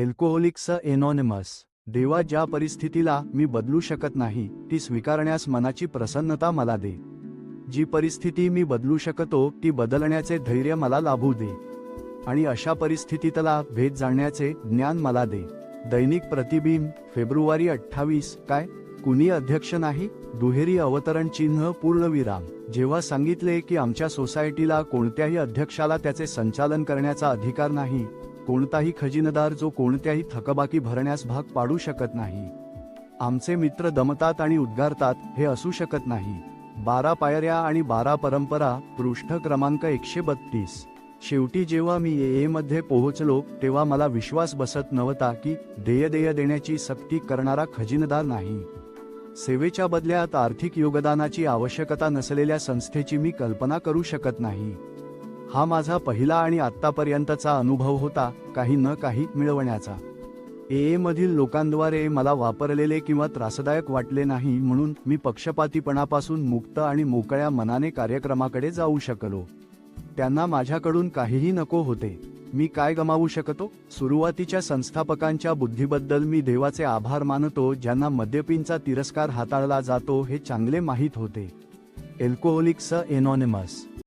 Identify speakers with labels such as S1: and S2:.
S1: एल्कोहोलिक्स anonymous. देवा ज्या परिस्थितीला मी बदलू शकत नाही ती स्वीकारण्यास मनाची प्रसन्नता मला दे. जी परिस्थिती मी बदलू शकतो ती बदलण्याचे धैर्य मला लाभू दे. आणि अशा परिस्थितीतला भेद जाणण्याचे ज्ञान मला दे. दैनिक प्रतिबिंब फेब्रुवारी अठ्ठावीस काय? कुणी अध्यक्ष नाही? दुहेरी अवतरण चिन्ह पूर्णविराम जेव्हा सांगितले की आमच्या सोसायटीला कोणत्याही अध्यक्षाला त्याचे संचालन करण्याचा अधिकार नाही कोणताही खजिनदार जो कोणत्याही थकबाकी भरण्यास भाग पाडू शकत नाही. आमचे मित्र दमतात आणि उद्गारतात हे असू शकत नाही. बारा पायऱ्या आणि बारा परंपरा पृष्ठ क्रमांक एकशे बत्तीस. शेवटी जेव्हा मी ए मध्ये पोहोचलो तेव्हा मला विश्वास बसत नव्हता की देय देय देण्याची सक्ती करणारा खजिनदार नाही. सेवेच्या बदल्यात आर्थिक योगदानाची आवश्यकता नसलेल्या संस्थेची मी कल्पना करू शकत नाही. हा माझा पहिला आणि आत्तापर्यंतचा अनुभव होता काही न काही मिळवण्याचा. ए मधील लोकांद्वारे मला वापरलेले किंवा त्रासदायक वाटले नाही म्हणून मी पक्षपातीपणापासून मुक्त आणि मोकळ्या मनाने कार्यक्रमाकडे जाऊ शकलो. त्यांना माझ्याकडून काहीही नको होते. मी काय गमावू शकतो? सुरुवातीच्या संस्थापकांच्या बुद्धीबद्दल मी देवाचे आभार मानतो ज्यांना मद्यपींचा तिरस्कार हाताळला जातो हे चांगले माहीत होते. एल्कोहोलिक्स एनॉनिमस